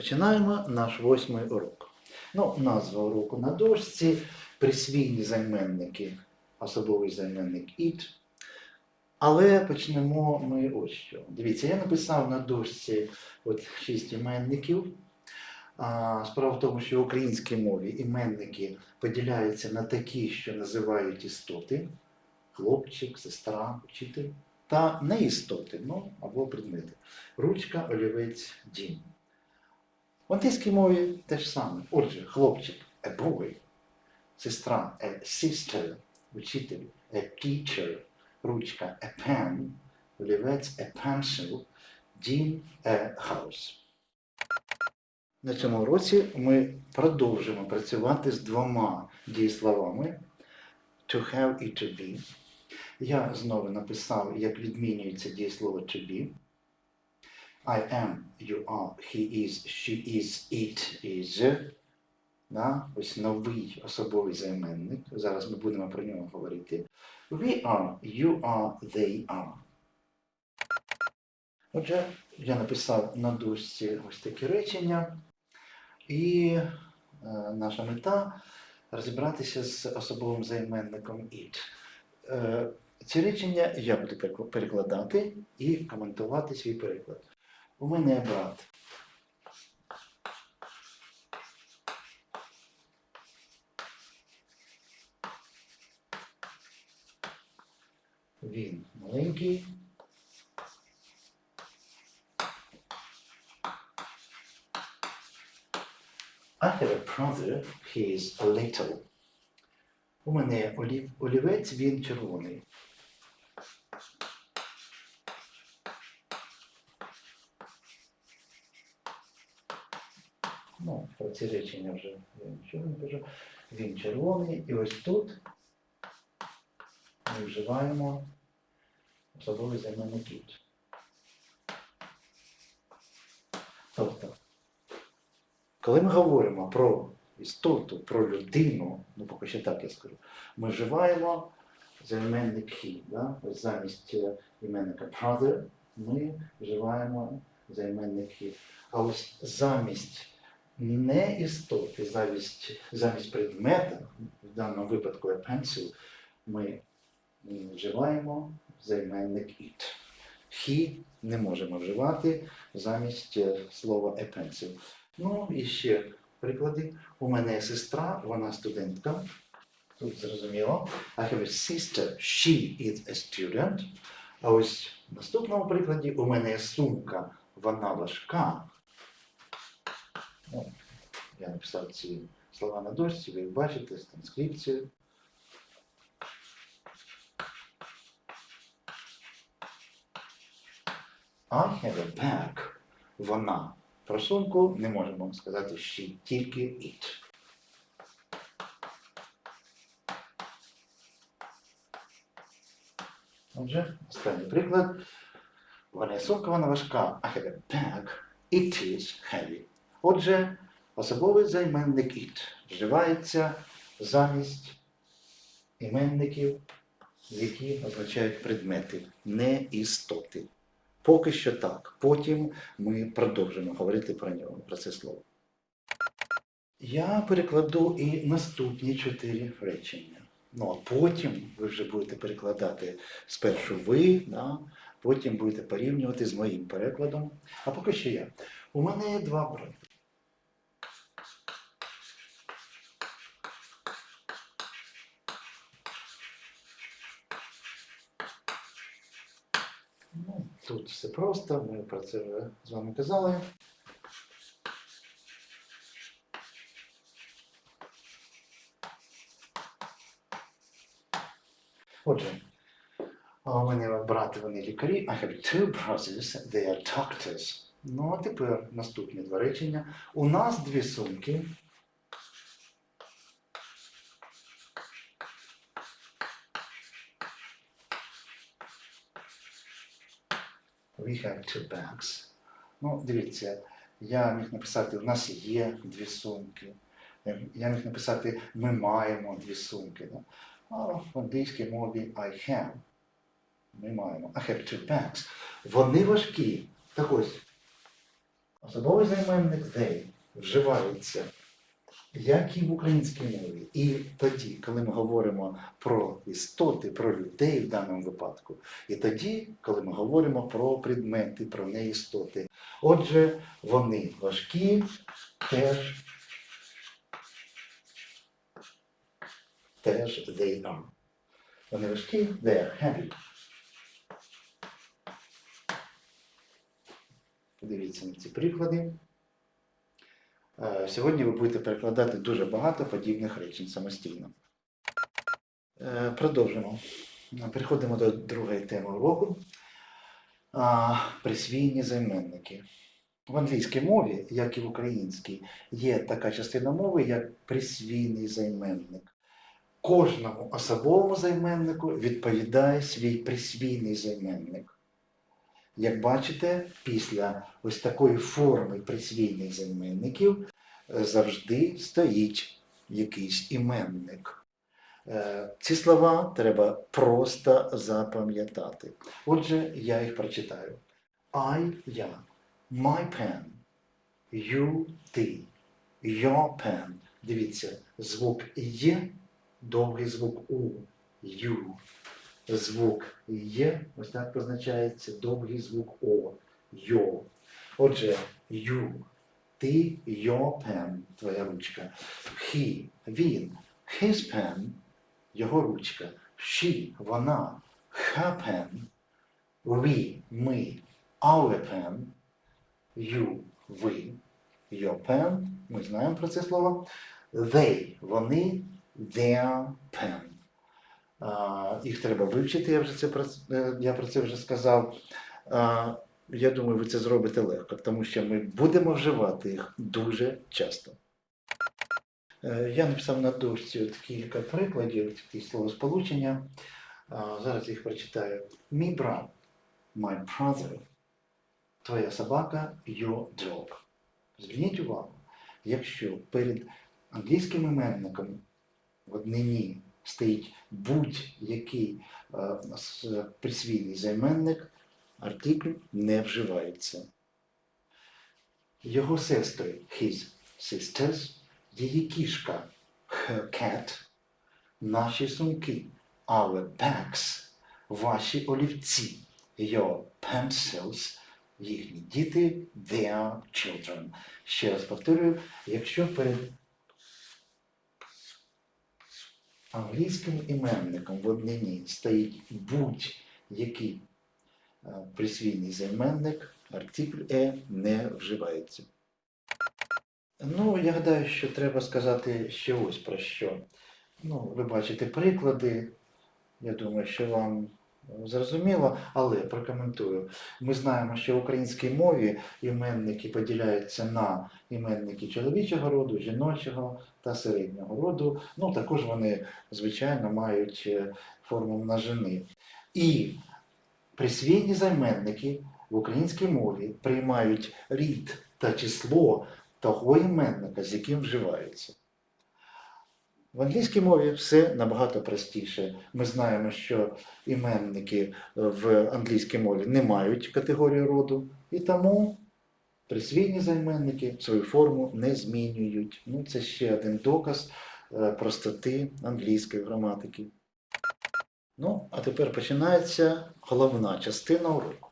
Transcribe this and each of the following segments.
Починаємо наш восьмий урок. Ну, назва уроку на дошці, присвійні займенники, особовий займенник it. Але почнемо ми ось що. Дивіться, я написав на дошці от шість іменників. Справа в тому, що в українській мові іменники поділяються на такі, що називають істоти, хлопчик, сестра, учитель, та неістоти, ну або предмети. Ручка, олівець, дім. В англійській мові те ж саме. Отже, хлопчик a boy, сестра a sister, учитель a teacher, ручка a pen, олівець a pencil, дім a house. На цьому уроці ми продовжимо працювати з двома дієсловами to have і to be. Я знову написав, як відмінюється дієслово to be. I am, you are, he is, she is, it is. Да? Ось новий особовий займенник. Зараз ми будемо про нього говорити. We are, you are, they are. Отже, я написав на дошці ось такі речення, і е, наша мета розібратися з особовим займенником it. Е, ці речення я буду перекладати і коментувати свій переклад. У мене є брат. Він маленький. I have a brother, he is a little. У мене є олів, олівець, він червоний. Ну, про ці речення вже я нічого не кажу. Він червоний, і ось тут ми вживаємо особовий займенник «it». Тобто, коли ми говоримо про істоту, про людину, ну поки що так я скажу, ми вживаємо займенник he. Да? Ось замість е, іменника brother ми вживаємо займенник he. А ось замість не істоти, замість, замість предмета, в даному випадку pencil, ми вживаємо займенник it. He не можемо вживати замість е, слова a pencil. Ну і ще приклади. У мене є сестра, вона студентка. Тут зрозуміло. I have a sister, she is a student. А ось в наступному прикладі у мене є сумка, вона важка. Ну, я написав ці слова на дошці, ви бачите з транскрипцією. I have a bag. Вона. Про сумку не можемо сказати she, тільки it. Отже, останній приклад. Вона сумка, вона важка. I have a bag. It is heavy. Отже, особовий займенник it вживається замість іменників, які означають предмети, не істоти. Поки що так. Потім ми продовжимо говорити про нього, про це слово. Я перекладу і наступні чотири речення. Ну а потім ви вже будете перекладати спершу ви, да? потім будете порівнювати з моїм перекладом. А поки що я. У мене є два брати. Ну, тут все просто, ми про це вже з вами казали. Отже, у мене брати вони лікарі. I have two brothers, they are doctors. Ну, а тепер наступні два речення. У нас дві сумки. We have two bags. Ну, дивіться, я міг написати, у нас є дві сумки. Е, Я міг написати, ми маємо дві сумки. Да? А в англійській мові I have. Ми маємо. I have two bags. Вони важкі. Так ось, Особовий займенник they вживається як і в українській мові, і тоді, коли ми говоримо про істоти, про людей в даному випадку, і тоді, коли ми говоримо про предмети, про неістоти. Отже, вони важкі, теж, теж they are. Вони важкі, they are heavy. Подивіться на ці приклади. Е, Сьогодні ви будете перекладати дуже багато подібних речень самостійно. Е, Продовжимо. Переходимо до другої теми уроку. Присвійні займенники. В англійській мові, як і в українській, є така частина мови, як присвійний займенник. Кожному особовому займеннику відповідає свій присвійний займенник. Як бачите, після ось такої форми присвійних займенників е, завжди стоїть якийсь іменник. Е, Ці слова треба просто запам'ятати. Отже, я їх прочитаю. I – я, my pen, you – ти, your pen. Дивіться, звук є, довгий звук у, you звук є, ось так позначається довгий звук О, йо. Отже, ю, ти, your pen, твоя ручка. He, він, his pen, його ручка. She, вона, her pen. We, ми, our pen. You, ви, your pen. Ми знаємо про це слово. They, вони, their pen. А, Їх треба вивчити, я вже це е, я про це вже сказав. А, Я думаю, ви це зробите легко, тому що ми будемо вживати їх дуже часто. Е, Я написав на дошці от кілька прикладів, такі словосполучення. Зараз їх прочитаю. Мій брат, my brother, твоя собака, your dog. Зверніть увагу, якщо перед англійським іменником в однині стоїть будь-який е, присвійний займенник, артикль не вживається. Його сестри his sisters, її кішка her cat, наші сумки our bags, ваші олівці your pencils, їхні діти their children. Ще раз повторюю, якщо перед англійським іменником в однині стоїть будь-який присвійний займенник, артикль е не вживається. Ну, я гадаю, що треба сказати ще ось про що. Ну, ви бачите приклади. Я думаю, що вам е, зрозуміло, але прокоментую. Ми знаємо, що в українській мові іменники поділяються на іменники чоловічого роду, жіночого та середнього роду. Ну, також вони, звичайно, мають е, форму множини. І присвійні займенники в українській мові приймають рід та число того іменника, з яким вживаються. В англійській мові все набагато простіше. Ми знаємо, що іменники в англійській мові не мають категорії роду, і тому присвійні займенники свою форму не змінюють. Ну, це ще один доказ е, простоти англійської граматики. Ну, а тепер починається головна частина уроку.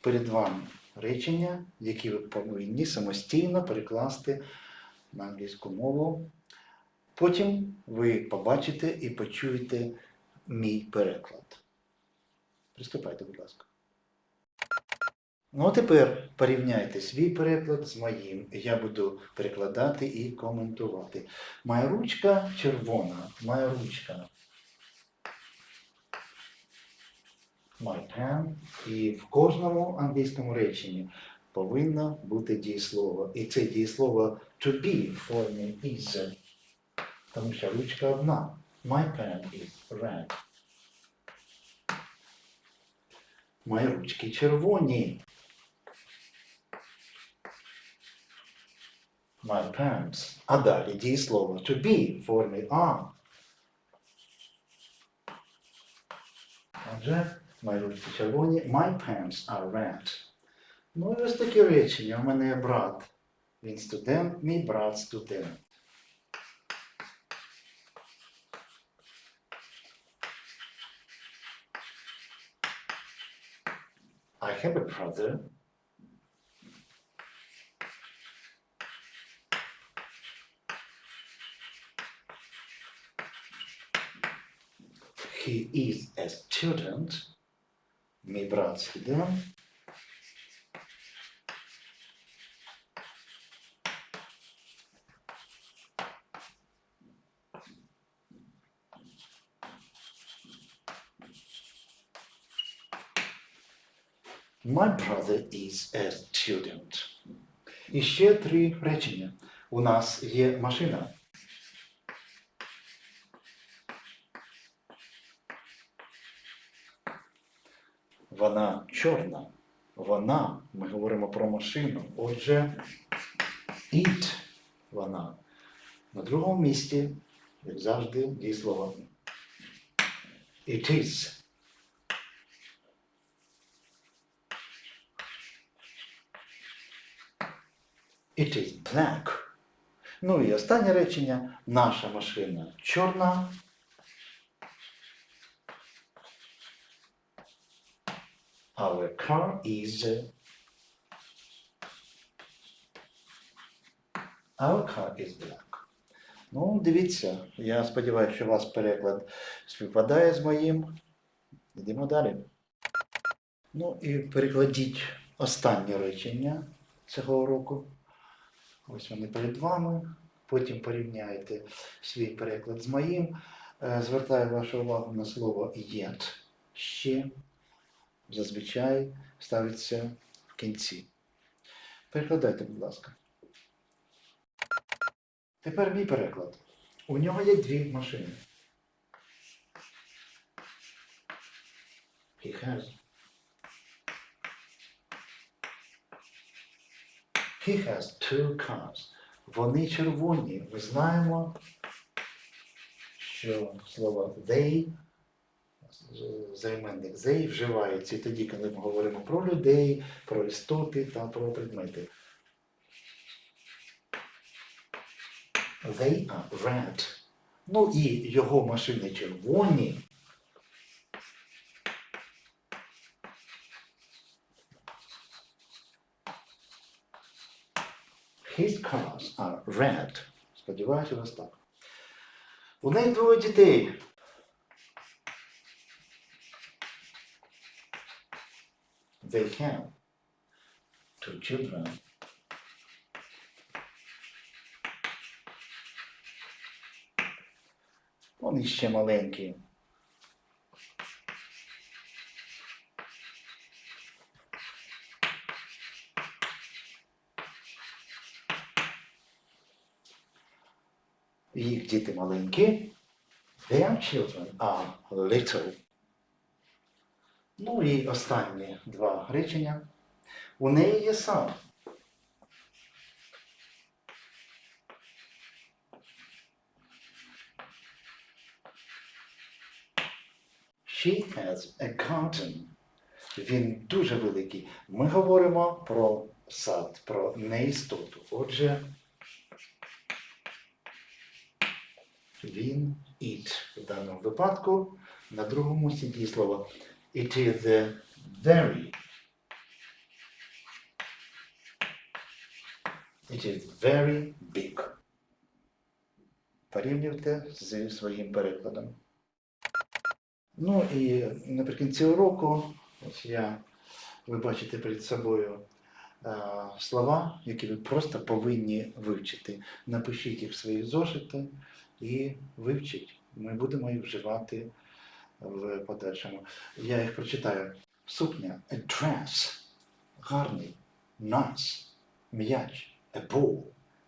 Перед вами речення, які ви повинні самостійно перекласти на англійську мову. Потім ви побачите і почуєте мій переклад. Приступайте, будь ласка. Ну, а тепер порівняйте свій переклад з моїм. Я буду перекладати і коментувати. Моя ручка червона. Моя ручка. My pen. І в кожному англійському реченні повинно бути дієслово. І це дієслово to be в формі is. Тому що ручка одна. My pen is red. Мої ручки червоні. My pants. А далі дієслово to be в формі are. Отже, мої ручки червоні. My pants are red. Ну і ось такі речення. У мене є брат. Він студент, мій брат студент. I have a brother. He is a student. Мій брат студент. My brother is a student. І ще три речення. У нас є машина. Вона чорна. Вона, ми говоримо про машину. Отже, it вона. На другому місці, як завжди, дієслово. It is. It is black. Ну і останнє речення. Наша машина чорна. Our car is. Our car is black. Ну, дивіться, я сподіваюся, що у вас переклад співпадає з моїм. Йдемо далі. Ну і перекладіть останнє речення цього уроку. Ось вони перед вами. Потім порівняйте свій переклад з моїм. Е, Звертаю вашу увагу на слово yet ще. Зазвичай ставиться в кінці. Перекладайте, будь ласка. Тепер мій переклад. У нього є дві машини. He has. He has two cars. Вони червоні. Ми знаємо, що слово they, займенник they вживається тоді, коли ми говоримо про людей, про істоти та про предмети. They are red. Ну і його машини червоні. His cars are red. Сподіваюся, у вас так. У неї двоє дітей. They have two children. Вони ще маленькі. Їх діти маленькі. Their children are little. Ну і останні два речення. У неї є сам. She has a garden. Він дуже великий. Ми говоримо про сад, про неістоту. Отже, він it в даному випадку. На другому сіді слово it is a very. It is very big. Порівнюйте зі своїм перекладом. Ну і наприкінці уроку, ось я, ви бачите перед собою е, слова, які ви просто повинні вивчити. Напишіть їх в свої зошити і вивчіть. Ми будемо їх вживати в подальшому. Я їх прочитаю. Сукня, a dress, гарний, nice, м'яч, a ball,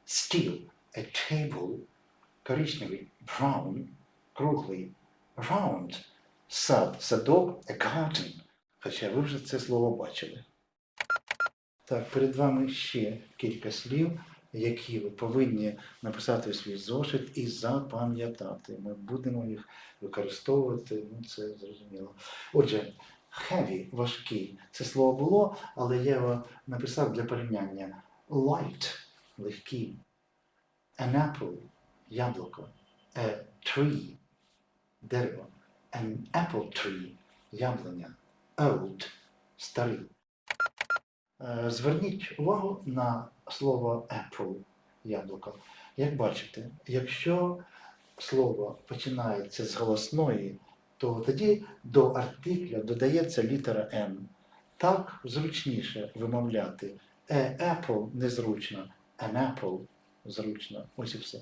steel, a table, коричневий, brown, круглий, round, сад, садок, a garden. Хоча ви вже це слово бачили. Так, перед вами ще кілька слів, які ви повинні написати свій зошит і запам'ятати. Ми будемо їх використовувати, ну це зрозуміло. Отже, heavy, важкий. Це слово було, але я його написав для порівняння. Light, легкий. An apple, яблуко. A tree, дерево. An apple tree, яблуня. Old, старий. Е, Зверніть увагу на слово apple, яблуко. Як бачите, якщо слово починається з голосної, то тоді до артикля додається літера N. Так зручніше вимовляти. A apple незручно, an apple зручно. Ось і все.